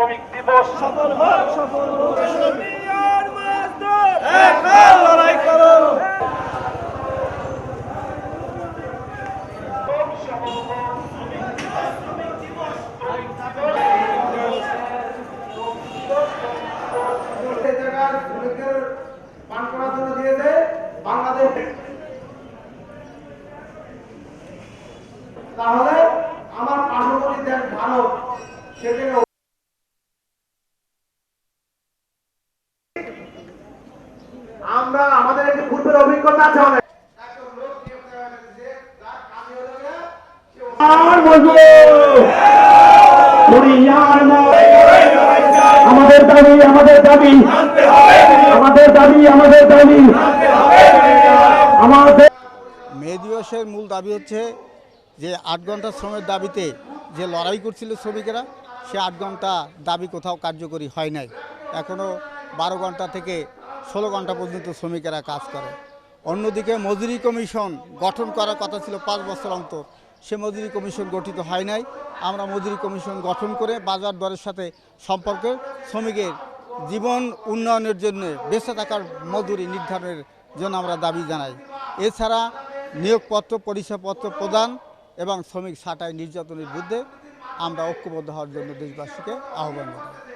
শ্রমিক দিবস। সফল হোক সফল হোক আর মাস্টার এক হাত লড়াই করো। পান করার জন্য বাংলাদেশ তাহলে আমার পার্শ্ববর্তী দেশ ভারত সেখানে আমরা আমাদের একটি পূর্বের অভিজ্ঞতা আছে অনেক। আমাদের দাবি আমাদের দাবি। আমাদের দাবি আমাদের দাবি। আমাদের মে দিবসের মূল দাবি হচ্ছে যে আট ঘণ্টা শ্রমের দাবিতে যে লড়াই করছিল শ্রমিকেরা, সে আট ঘণ্টা দাবি কোথাও কার্যকরী হয় নাই। এখনও বারো ঘণ্টা থেকে ষোলো ঘণ্টা পর্যন্ত শ্রমিকেরা কাজ করে। অন্যদিকে মজুরি কমিশন গঠন করার কথা ছিল পাঁচ বছর অন্তর। সে মজুরি কমিশন গঠিত হয় নাই। আমরা মজুরি কমিশন গঠন করে বাজার দরের সাথে সম্পর্কে শ্রমিকের জীবন উন্নয়নের জন্য বেঁচে থাকার মজুরি নির্ধারণের জন্য আমরা দাবি জানাই। এছাড়া নিয়োগপত্র, পরিচয়পত্র প্রদান এবং শ্রমিক ছাঁটাই নির্যাতনের বিরুদ্ধে আমরা ঐক্যবদ্ধ হওয়ার জন্য দেশবাসীকে আহ্বান জানাই।